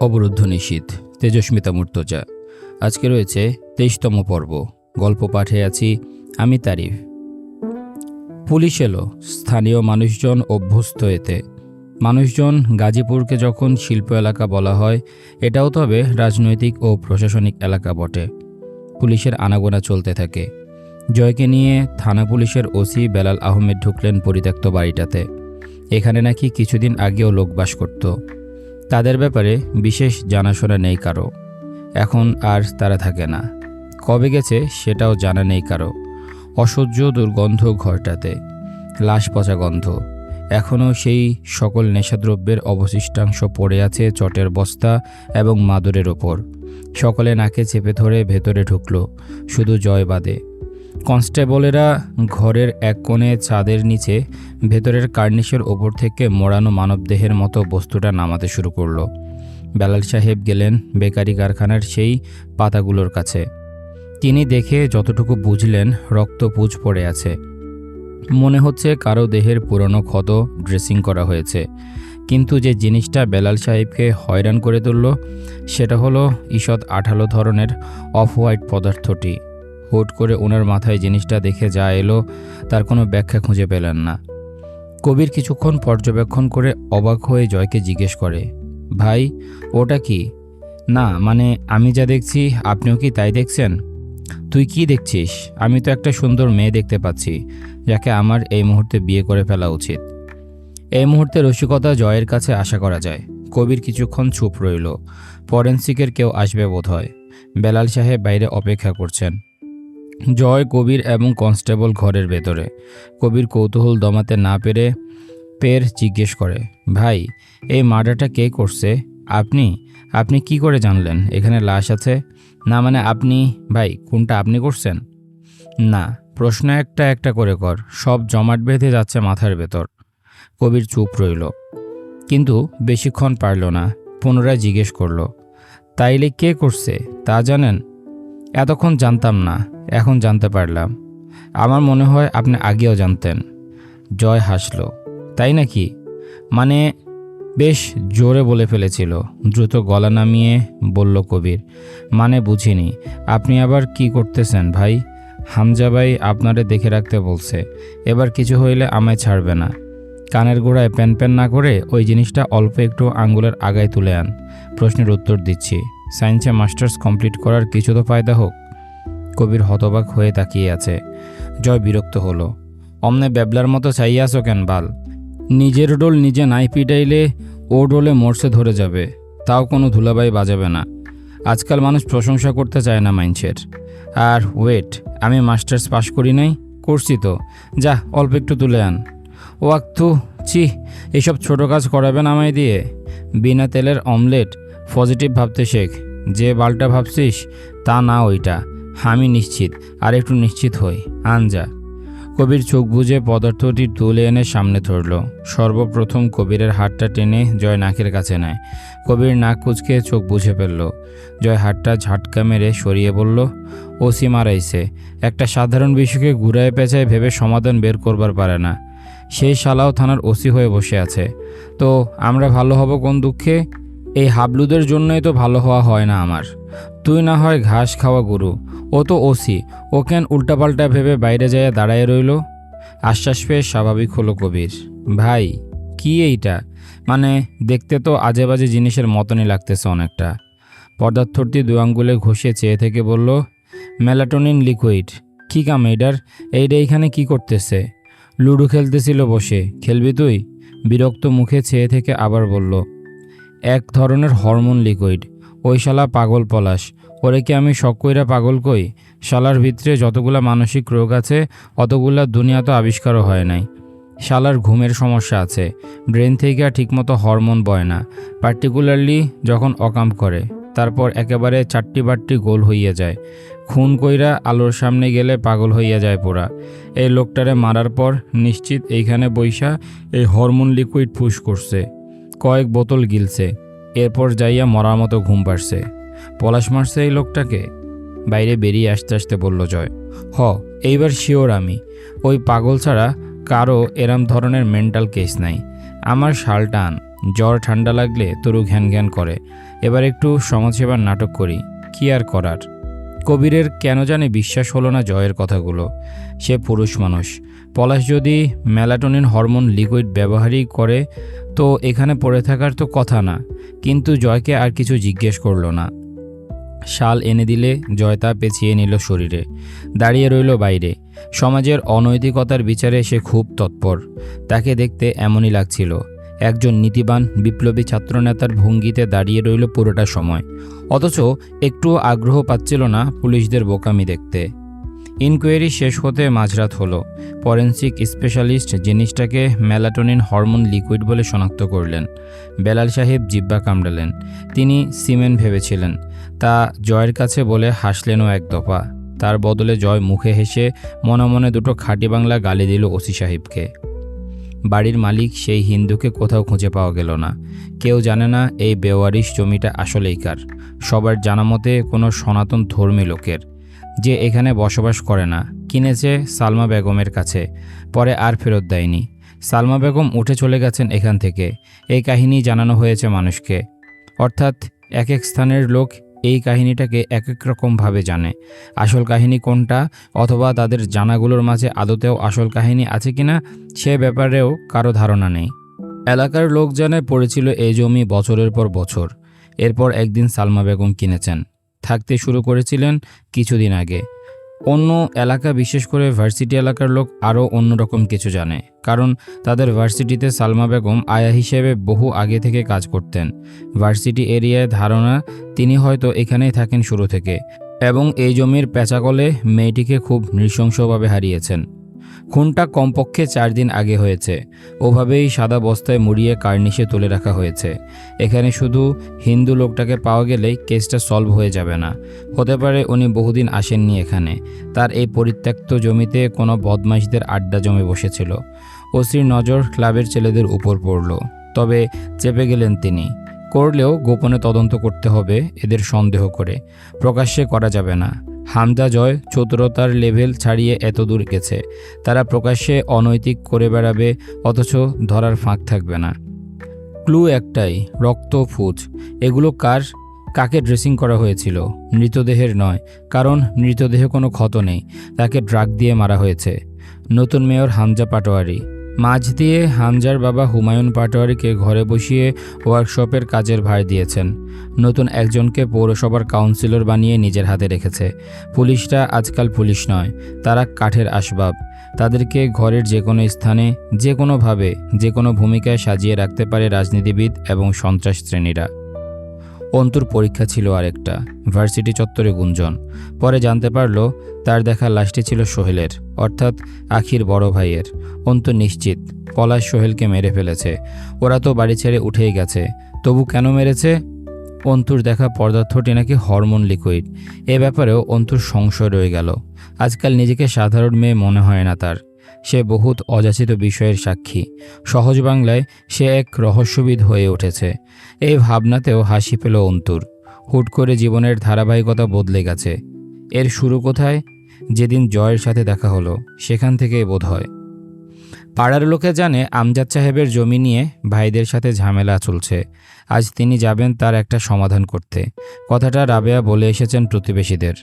অবরুদ্ধ নিশীথ তেজস্মিতা মূর্তজা। আজকে রয়েছে তেইশতম পর্ব। গল্প পাঠে আছি আমি তারিফ। পুলিশ এলো। স্থানীয় মানুষজন অভ্যস্ত এতে। মানুষজন গাজীপুরকে যখন শিল্প এলাকা বলা হয়, এটাও তবে রাজনৈতিক ও প্রশাসনিক এলাকা বটে। পুলিশের আনাগোনা চলতে থাকে। জয়কে নিয়ে থানা পুলিশের ওসি বেলাল আহমেদ ঢুকলেন পরিত্যক্ত বাড়িটাতে। এখানে নাকি কিছুদিন আগেও লোক বাস করত। তাদের ব্যাপারে বিশেষ জানাশোনা নেই কারও। এখন আর তারা থাকে না। কবে গেছে সেটাও জানা নেই কারও। অসহ্য দুর্গন্ধ ঘরটাতে। লাশ পচা গন্ধ। এখনও সেই সকল নেশাদ্রব্যের অবশিষ্টাংশ পড়ে আছে চটের বস্তা এবং মাদুরের ওপর। সকলে নাকে চেপে ধরে ভেতরে ঢুকলো। শুধু জয় বাদে। কনস্টেবলেরা ঘরের এক কোণে ছাদের নিচে ভেতরের কার্নিশের ওপর থেকে মোড়ানো মানবদেহের মতো বস্তুটা নামাতে শুরু করল। বেলাল সাহেব গেলেন বেকারি কারখানার সেই পাতাগুলোর কাছে। তিনি দেখে যতটুকু বুঝলেন, রক্ত পুজ পড়ে আছে। মনে হচ্ছে কারও দেহের পুরনো ক্ষত ড্রেসিং করা হয়েছে। কিন্তু যে জিনিসটা বেলাল সাহেবকে হয়রান করে তুলল, সেটা হলো ঈষৎ আঠালো ধরনের অফ হোয়াইট পদার্থটি। হুট করে ওনার মাথায় জিনিসটা দেখে যা এলো, তার কোনো ব্যাখ্যা খুঁজে পেলেন না। কবির কিছুক্ষণ পর্যবেক্ষণ করে অবাক হয়ে জয়কে জিজ্ঞেস করে, ভাই, ওটা কি? না মানে আমি যা দেখছি, আপনিও কি তাই দেখছেন? তুই কি দেখছিস? আমি তো একটা সুন্দর মেয়ে দেখতে পাচ্ছি, যাকে আমার এই মুহূর্তে বিয়ে করে ফেলা উচিত। এই মুহূর্তে রসিকতা জয়ের কাছে আশা করা যায়। কবির কিছুক্ষণ চুপ রইল। ফরেন্সিকের কেউ আসবে বোধ হয় বেলাল সাহেব বাইরে অপেক্ষা করছেন। জয় কবির এবং কনস্টেবল ঘরের ভেতরে। কবির কৌতূহল দমাতে না পেরে পের জিজ্ঞেস করে, ভাই, এই মার্ডারটা কে করছে? আপনি? আপনি কি করে জানলেন? এখানে লাশ আছে? না মানে আপনি, ভাই, কোনটা আপনি করছেন? না, প্রশ্ন একটা একটা করে কর, সব জমাট বেঁধে যাচ্ছে মাথার ভেতর। কবির চুপ রইল। কিন্তু বেশিক্ষণ পারল না, পুনরায় জিজ্ঞেস করল, তাইলে কে করছে? তা জানেন? এতক্ষণ জানতাম না, এখন জানতে পারলাম। আমার মনে হয় আপনি আগেও জানতেন। জয় হাসল। তাই নাকি? মানে বেশ জোরে বলে ফেলেছিল। দ্রুত গলা নামিয়ে বলল কবির মানে বুঝিনি। আপনি আবার কি করতেছেন ভাই? হামজা ভাই আপনারে দেখে রাখতে বলছে, এবার কিছু হইলে আমায় ছাড়বে না। কানের গোড়ায় প্যান প্যান না করে ওই জিনিসটা অল্প একটু আঙ্গুলের আগায় তুলে আন। প্রশ্নের উত্তর দিচ্ছি। সায়েন্সে মাস্টার্স কমপ্লিট করার কিছু তো ফায়দা হোক। কবির হতবাক হয়ে তাকিয়ে আছে। জয় বিরক্ত হলো। অমনে ব্যাবলার মতো চাইয়া আসো কেন বাল? নিজের ডোল নিজে নাই পিটাইলে ও ডোলে মরসে ধরে যাবে। তাও কোনো ধুলাবাই বাজাবে না। আজকাল মানুষ প্রশংসা করতে চায় না মাইন্সের আর ওয়েট, আমি মাস্টার্স পাশ করি নাই? করছি তো। যা, অল্প একটু তুলে আন। ও আক্তু ছি, এসব ছোটো কাজ করাবেন আমায় দিয়ে। বিনা তেলের অমলেট পজিটিভ ভাবতে শেখ। যে বালটা ভাবছিস, তা না ওইটা। আমি নিশ্চিত, আর একটু নিশ্চিত হই। আনজা। কবির চোখ বুঝে পদার্থটি তুলে এনে সামনে ধরল। সর্বপ্রথম কবিরের হাতটা টেনে জয় নাকের কাছে নেয়। কবির নাক কুচকে চোখ বুঝে ফেলল। জয় হাতটা ঝাটকা মেরে সরিয়ে বলল, ওসি মারাইছে। একটা সাধারণ বিষয়কে ঘুরায় পেঁচায় ভেবে সমাধান বের করবার পারে না। সেই শালাও থানার ওসি হয়ে বসে আছে। তো, আমরা ভালো হব কোন দুঃখে? এই হাবলুদের জন্যই তো ভালো হওয়া হয় না আমার। তুই না হয় ঘাস খাওয়া গরু। ও তো ওসি। ও কেন উল্টাপাল্টা ভেবে বাইরে যায় দাঁড়ায় রইল? আশ্বাস পেয়ে স্বাভাবিক হলো কবির। ভাই, কি এইটা? মানে দেখতে তো আজে বাজে জিনিসের মতনই লাগতেছে অনেকটা। পদার্থটি দু আঙ্গুলে ঘষে চেয়ে থেকে বলল, মেলাটোনিন লিকুইড। কি কাম এইটার এইটা এইখানে কি করতেছে? লুডো খেলতেছিল বসে। খেলবি তুই? বিরক্ত মুখে চেয়ে থেকে আবার বলল এক ধরনের হরমোন লিকুইড। ওই শালা পাগল পলাশ। ওরে কি আমি শখ কইরা পাগল কই? শালার ভিতরে যতগুলা মানসিক রোগ আছে, অতগুলা দুনিয়া তো আবিষ্কারও হয় নাই। শালার ঘুমের সমস্যা আছে। ব্রেন থেকে ঠিকমতো হরমোন বয় না। পার্টিকুলারলি যখন অকাম করে, তারপর একেবারে চারটি বাট্টি গোল হইয়া যায়। খুন কইরা আলোর সামনে গেলে পাগল হইয়া যায় পোড়া। এই লোকটারে মারার পর নিশ্চিত এইখানে বৈশা এই হরমোন লিকুইড ফুস করছে। কয়েক বোতল গিলছে। এরপর যাইয়া মরার মতো ঘুম পাড়ছে। পলাশ মারছে এই লোকটাকে। বাইরে বেরিয়ে আসতে আসতে বলল, জয়, হ, এইবার শিওর আমি। ওই পাগল ছাড়া কারও এরম ধরনের মেন্টাল কেস নাই। আমার শাল টান, জ্বর ঠান্ডা লাগলে তরু ঘ্যান ঘ্যান করে। এবার একটু সমাজসেবার নাটক করি। কি আর করার? কবিরের কেন জানে বিশ্বাস হলো না জয়ের কথাগুলো। সে পুরুষ মানুষ। পলাশ যদি মেলাটোনিন হরমোন লিকুইড ব্যবহারই করে, তো এখানে পড়ে থাকার তো কথা না। কিন্তু জয়কে আর কিছু জিজ্ঞেস করল না। শাল এনে দিলে জয় তা পেঁচিয়ে নিল শরীরে। দাঁড়িয়ে রইল বাইরে। সমাজের অনৈতিকতার বিচারে সে খুব তৎপর। তাকে দেখতে এমনই লাগছিল। একজন নীতিবান বিপ্লবী ছাত্রনেতার ভঙ্গিতে দাঁড়িয়ে রইল পুরোটা সময়। অথচ একটুও আগ্রহ পাচ্ছিল না পুলিশদের বোকামি দেখতে। ইনকোয়ারি শেষ হতে মাঝরাত হলো। ফরেন্সিক স্পেশালিস্ট জিনিসটাকে মেলাটোনিন হরমোন লিকুইড বলে শনাক্ত করলেন। বেলাল সাহেব জিব্বা কামড়ালেন। তিনি সিমেন্ট ভেবেছিলেন, তা জয়ের কাছে বলে হাসলেনও এক দফা। তার বদলে জয় মুখে হেসে মনে মনে দুটো খাঁটি বাংলা গালি দিল ওসি সাহেবকে। বাড়ির মালিক সেই হিন্দুকে কোথাও খুঁজে পাওয়া গেল না। কেউ জানে না এই বেওয়ারিশ জমিটা আসলেই কার। সবার জানা মতে কোনো সনাতন ধর্মী লোকের। যে এখানে বসবাস করে না, কিনেছে সালমা বেগমের কাছে, পরে আর ফেরত দেয়নি। সালমা বেগম উঠে চলে গেছেন এখান থেকে। এই কাহিনী জানানো হয়েছে মানুষকে। অর্থাৎ এক এক স্থানের লোক এই কাহিনীটাকে এক এক রকমভাবে জানে। আসল কাহিনী কোনটা অথবা তাদের জানাগুলোর মাঝে আদতেও আসল কাহিনী আছে কিনা সে ব্যাপারেও কারও ধারণা নেই। এলাকার লোক জানে পড়েছিল এই জমি বছরের পর বছর। এরপর একদিন সালমা বেগম কিনেছেন। থাকতে শুরু করেছিলেন কিছুদিন আগে। অন্য এলাকা, বিশেষ করে ভার্সিটি এলাকার লোক আরও অন্যরকম কিছু জানে। কারণ তাদের ভার্সিটিতে সালমা বেগম আয়া হিসেবে বহু আগে থেকে কাজ করতেন। ভার্সিটি এরিয়ায় ধারণা, তিনি হয়তো এখানেই থাকেন শুরু থেকে। এবং এই জমির পেঁচাকলে মেয়েটিকে খুব নৃশংসভাবে হারিয়েছেন। খুনটা কমপক্ষে চার দিন আগে হয়েছে। ওভাবেই সাদা বস্তায় মুড়িয়ে কার্নিশে তুলে রাখা হয়েছে। এখানে শুধু হিন্দু লোকটাকে পাওয়া গেলেই কেসটা সলভ হয়ে যাবে না। হতে পারে উনি বহুদিন আসেননি এখানে। তার এই পরিত্যক্ত জমিতে কোনো বদমাইশদের আড্ডা জমে বসেছিল। ওসির নজর ক্লাবের ছেলেদের উপর পড়ল। তবে চেপে গেলেন তিনি। করলেও গোপনে তদন্ত করতে হবে, এদের সন্দেহ করে। প্রকাশ্যে করা যাবে না। হামদা জয় চতুরতার লেভেল ছাড়িয়ে এত দূর গেছে। তারা প্রকাশ্যে অনৈতিক করে বেড়াবে, অথচ ধরার ফাঁক থাকবে না। ক্লু একটাই, রক্ত ফুজ এগুলো কার, কাকে ড্রেসিং করা হয়েছিল? মৃতদেহের নয়, কারণ মৃতদেহে কোনো ক্ষত নেই। তাকে ড্রাগ দিয়ে মারা হয়েছে। নতুন মেয়র হামজা পাটোয়ারি। মাঝ দিয়ে হামজার বাবা হুমায়ুন পাটোয়ারিকে ঘরে বসিয়ে ওয়ার্কশপের কাজের ভার দিয়েছেন। নতুন একজনকে পৌরসভার কাউন্সিলর বানিয়ে নিজের হাতে রেখেছে। পুলিশরা আজকাল পুলিশ নয়, তারা কাঠের আসবাব। তাদেরকে ঘরের যে কোনো স্থানে, যে কোনোভাবে যে কোনো ভূমিকায় সাজিয়ে রাখতে পারে রাজনীতিবিদ এবং সন্ত্রাস শ্রেণীরা। অন্তুর পরীক্ষা ছিল আরেকটা। ভার্সিটি চত্বরে গুঞ্জন। পরে জানতে পারল, তার দেখা লাশটি ছিল সোহেলের, অর্থাৎ আখির বড় ভাইয়ের। অন্তু নিশ্চিত, পলাশ সোহেলকে মেরে ফেলেছে। ওরা তো বাড়ি ছেড়ে উঠেই গেছে। তবু কেন মেরেছে? অন্তুর দেখা পদার্থটি নাকি হরমোন লিকুইড। এ ব্যাপারেও অন্তুর সংশয় রয়ে গেল। আজকাল নিজেকে সাধারণ মেয়ে মনে হয় না তার। সে বহুত অযাচিত বিষয়ের সাক্ষী। সহজ বাংলায় সে এক রহস্যবিদ হয়ে উঠেছে। এই ভাবনাতেও হাসি পেল অন্তুর। হুট করে জীবনের ধারাবাহিকতা বদলে গেছে। এর শুরু কোথায়? যেদিন জয়ের সাথে দেখা হলো, সেখান থেকে বোধ হয় পাড়ার লোকে জানে আমজাদ সাহেবের জমি নিয়ে ভাইদের সাথে ঝামেলা চলছে। আজ তিনি যাবেন তার একটা সমাধান করতে। কথাটা রাবেয়া বলে এসেছেন প্রতিবেশীদের।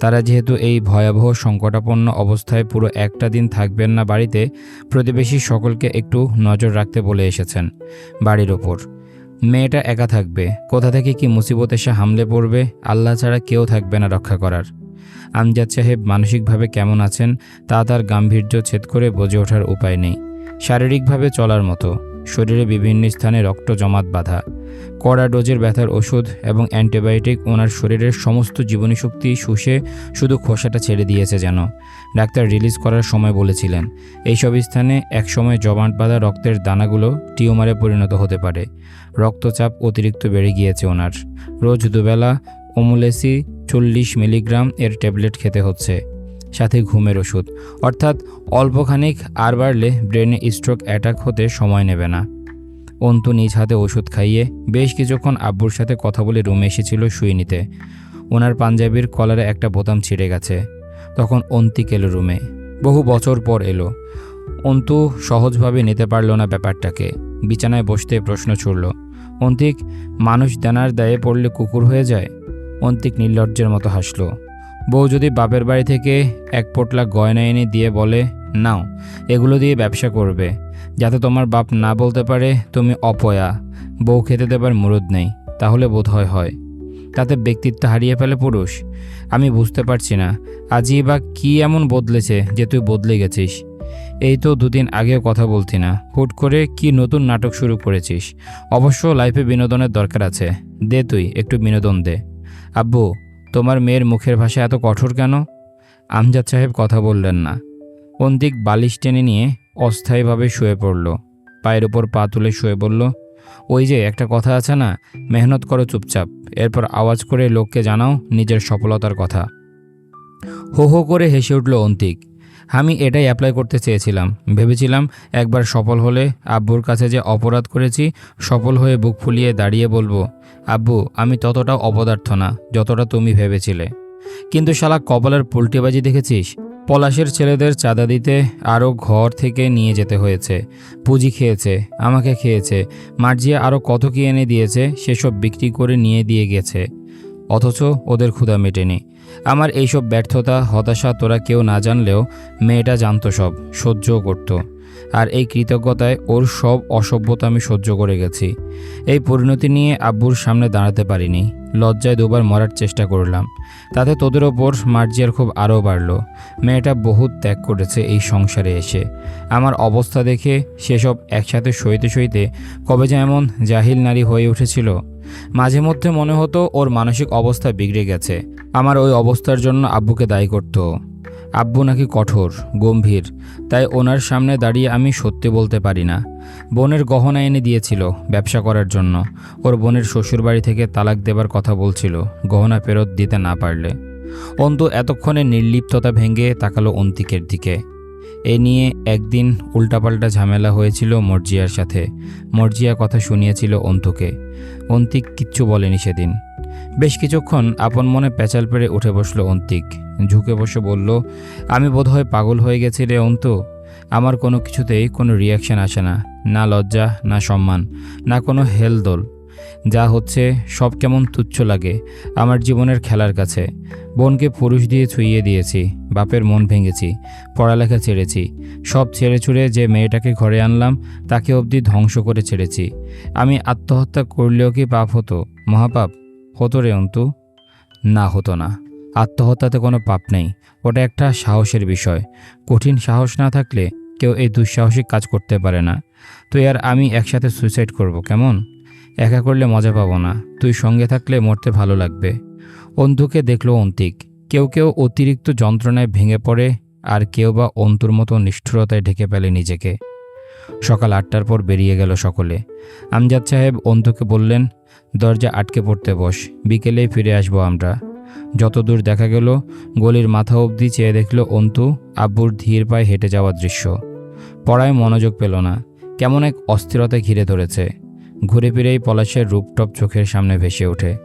তারা যেহেতু এই ভয়াবহ সংকটাপন্ন অবস্থায় পুরো একটা দিন থাকবেন না বাড়িতে, প্রতিবেশী সকলকে একটু নজর রাখতে বলে এসেছেন বাড়ির ওপর। মেয়েটা একা থাকবে। কোথা থেকে কি মুসিবত এসে হামলে পড়বে, আল্লাহ ছাড়া কেউ থাকবে না রক্ষা করার। আমজাদ সাহেব মানসিকভাবে কেমন আছেন তা তার গাম্ভীর্য ছেদ করে বোঝে ওঠার উপায় নেই। শারীরিকভাবে চলার মতো, শরীরে বিভিন্ন স্থানে রক্ত জমাট বাঁধা, কড়া ডোজের ব্যথার ওষুধ এবং অ্যান্টিবায়োটিক ওনার শরীরের সমস্ত জীবনী শক্তি শুষে শুধু খোসাটা ছেড়ে দিয়েছে যেন, ডাক্তার রিলিজ করার সময় বলেছিলেন। এইসব স্থানে একসময় জমাট বাঁধা রক্তের দানাগুলো টিউমারে পরিণত হতে পারে। রক্তচাপ অতিরিক্ত বেড়ে গিয়েছে ওনার। রোজ দুবেলা ওমুলেসি চল্লিশ মিলিগ্রাম এর ট্যাবলেট খেতে হচ্ছে, সাথে ঘুমের ওষুধ। অর্থাৎ অল্পখানিক আর বাড়লে ব্রেনে স্ট্রোক, অ্যাটাক হতে সময় নেবে না। অন্তু নিজ হাতে ওষুধ খাইয়ে বেশ কিছুক্ষণ আব্বুর সাথে কথা বলে রুমে এসেছিল শুয়ে নিতে। ওনার পাঞ্জাবির কলারে একটা বোতাম ছিঁড়ে গেছে। তখন অন্তিক এলো রুমে। বহু বছর পর এলো। অন্তু সহজভাবে নিতে পারল না ব্যাপারটাকে। বিছানায় বসতে প্রশ্ন ছুড়ল। অন্তিক, মানুষ দানার দায়ে পড়লে কুকুর হয়ে যায়? অন্তিক নির্লজ্জের মতো হাসল। বউ যদি বাপের বাড়ি থেকে এক পোটলা গয়না এনে দিয়ে বলে, নাও, এগুলো দিয়ে ব্যবসা করবে। যাতে তোমার বাপ না বলতে পারে, তুমি অপয়া। বউ খেতে দেবার মুরুদ নেই, তাহলে বোধ হয়। হয় তাতে ব্যক্তিত্ব হারিয়ে ফেলে পুরুষ। আমি বুঝতে পারছি না, আজই বা কী এমন বদলেছে যে তুই বদলে গেছিস। এই তো দুদিন আগেও কথা বলতি না। হুট করে কি নতুন নাটক শুরু করেছিস? অবশ্য লাইফে বিনোদনের দরকার আছে। দে তুই, একটু বিনোদন দে। আব্বু, তোমার মেয়ের মুখের ভাষা এত কঠোর কেন? আমজাদ সাহেব কথা বললেন না। অন্তিক বালিশ টেনে নিয়ে অস্থায়ীভাবে শুয়ে পড়ল। পায়ের ওপর পা তুলে শুয়ে বলল, ওই যে, একটা কথা আছে না, মেহনত করো চুপচাপ। এরপর আওয়াজ করে লোককে জানাও নিজের সফলতার কথা। হো হো করে হেসে উঠল অন্তিক। আমি এটাই অ্যাপ্লাই করতে চেয়েছিলাম। ভেবেছিলাম একবার সফল হলে আব্বুর কাছে যে অপরাধ করেছি, সফল হয়ে বুক ফুলিয়ে দাঁড়িয়ে বলব, আব্বু, আমি ততটাও অপদার্থ না, যতটা তুমি ভেবেছিলে। কিন্তু শালা কপালের পোল্টিবাজি দেখেছিস? পলাশের ছেলেদের চাঁদা দিতে আরও ঘর থেকে নিয়ে যেতে হয়েছে। পুঁজি খেয়েছে, আমাকে খেয়েছে মার্জিয়া আরও কত কি এনে দিয়েছে, সেসব বিক্রি করে নিয়ে দিয়ে গেছে। অথচ ওদের ক্ষুধা মেটেনি। আমার এইসব ব্যর্থতা হতাশা তোরা কেউ না জানলেও মেয়েটা জানতো সব সহ্যও করতো। আর এই কৃতজ্ঞতায় ওর সব অসভ্যতা আমি সহ্য করে গেছি। এই পরিণতি নিয়ে আব্বুর সামনে দাঁড়াতে পারিনি। লজ্জায় দুবার মরার চেষ্টা করলাম। তাতে তোদের ওপর মার্জিয়ার খুব আরও বাড়লো। মেয়েটা বহুত ত্যাগ করেছে এই সংসারে এসে। আমার অবস্থা দেখে সেসব একসাথে সইতে সইতে কবে যে এমন জাহিল নারী হয়ে উঠেছিল। মাঝে মধ্যে মনে হতো ওর মানসিক অবস্থা বিগড়ে গেছে। আমার ওই অবস্থার জন্য আব্বুকে দায়ী করত। আব্বু নাকি কঠোর, গম্ভীর, তাই ওনার সামনে দাঁড়িয়ে আমি সত্যি বলতে পারি না। বোনের গহনা এনে দিয়েছিল ব্যবসা করার জন্য। ওর বোনের শ্বশুরবাড়ি থেকে তালাক দেবার কথা বলছিল, গহনা ফেরত দিতে না পারলে। অন্তু এতক্ষণে নির্লিপ্ততা ভেঙে তাকালো অন্তিকের দিকে। এ নিয়ে একদিন উল্টাপাল্টা ঝামেলা হয়েছিল মর্জিয়ার সাথে। মর্জিয়া কথা শুনিয়েছিল অন্তুকে। অন্তিক কিচ্ছু বলেনি সেদিন। বেশ কিছুক্ষণ আপন মনে পেঁচাল পেড়ে উঠে বসল অন্তিক। ঝুঁকে বসে বলল, আমি বোধহয় পাগল হয়ে গেছি রে অন্তু। আমার কোনো কিছুতেই কোনো রিয়াকশন আসে না না লজ্জা, না সম্মান, না কোনো হেলদোল যা হচ্ছে, সব কেমন তুচ্ছ লাগে, আমার জীবনের খেলার কাছে। বোনকে পুরুষ দিয়ে ছুঁইয়ে দিয়েছি, বাপের মন ভেঙেছি, পড়ালেখা ছেড়েছি, সব ছেড়ে ছুড়ে যে মেয়েটাকে ঘরে আনলাম, তাকে অবধি ধ্বংস করে ছেড়েছি। আমি আত্মহত্যা করলেও কি পাপ হতো? মহাপাপ? হতো রে অন্তু? না, হতো না। আত্মহত্যাতে কোনো পাপ নেই। ওটা একটা সাহসের বিষয়। কঠিন সাহস না থাকলে কেউ এই দুঃসাহসিক কাজ করতে পারে না। তুই আর আমি একসাথে সুইসাইড করব কেমন? একা করলে মজা পাবো না। তুই সঙ্গে থাকলে মরতে ভালো লাগবে। অন্ধুকে দেখল অন্তিক। কেউ কেউ অতিরিক্ত যন্ত্রণায় ভেঙে পড়ে আর কেউ বা অন্তুর মতো নিষ্ঠুরতায় ঢেকে ফেলে নিজেকে। সকাল আটটার পর বেরিয়ে গেল সকলে। আমজাদ সাহেব অন্তুকে বললেন, দরজা আটকে পড়তে বস। বিকেলেই ফিরে আসব আমরা। যতদূর দেখা গেল, গলির মাথা অবধি চেয়ে দেখল অন্তু আব্বুর ধীর পায়ে হেঁটে যাওয়ার দৃশ্য। পড়ায় মনোযোগ পেল না, কেমন এক অস্থিরতা ঘিরে ধরেছে। ঘুরে ফিরেই পলাশের রূপটপ চোখের সামনে ভেসে ওঠে,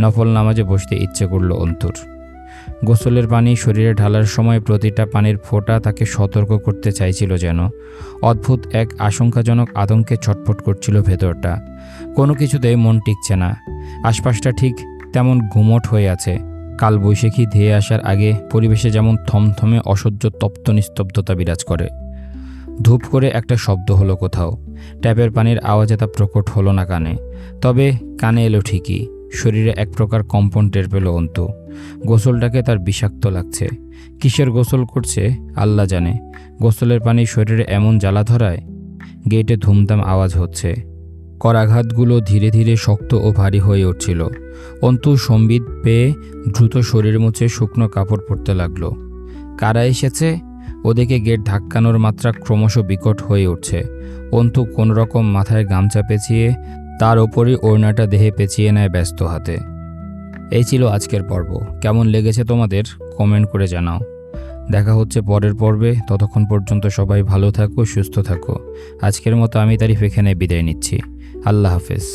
নফল নামাজে বসতে ইচ্ছে করল অন্তুর। গোসলের পানি শরীরে ঢালার সময় প্রতিটা পানির ফোঁটা তাকে সতর্ক করতে চাইছিল যেন, অদ্ভুত এক আশঙ্কাজনক আতঙ্কে ছটফট করছিল ভেতরটা। কোনো কিছুতেই মন টিকছে না, আশপাশটা ঠিক তেমন গুমট হয়ে আছে কাল বৈশাখী ধেয়ে আসার আগে পরিবেশে যেমন থমথমে অসহ্য তপ্ত নিস্তব্ধতা বিরাজ করে, ধূপ করে একটা শব্দ হলো কোথাও। ট্যাপের পানির আওয়াজে তা প্রকট হলো না কানে। তবে কানে এলো ঠিকই, শরীরে এক প্রকার কম্পন টের পেল অন্তু। গোসলটাকে তার বিষাক্ত লাগছে। কিসের গোসল করছে, আল্লাহ জানে। গোসলের পানি শরীরে এমন জ্বালা ধরায়, গেটে ধুমধাম আওয়াজ হচ্ছে। করাঘাতগুলো ধীরে ধীরে শক্ত ও ভারী হয়ে উঠছিল। অন্তু সম্বিত পেয়ে দ্রুত শরীর মুছে শুকনো কাপড় পরতে লাগল। কারা এসেছে? ওদিকে গেট ধাক্কানোর মাত্রা ক্রমশ বিকট হয়ে উঠছে। অন্তু কোনোরকম মাথায় গামছা পেঁচিয়ে তার ওপরই ওড়নাটা দেহে পেঁচিয়ে নেয় ব্যস্ত হাতে। এই ছিল আজকের পর্ব। কেমন লেগেছে তোমাদের? কমেন্ট করে জানাও। দেখা হচ্ছে পরের পর্বে। ততক্ষণ পর্যন্ত সবাই ভালো থাকো, সুস্থ থাকো। আজকের মতো আমি তারিফ এখানে বিদায় নিচ্ছি। আল্লাহ হাফেজ।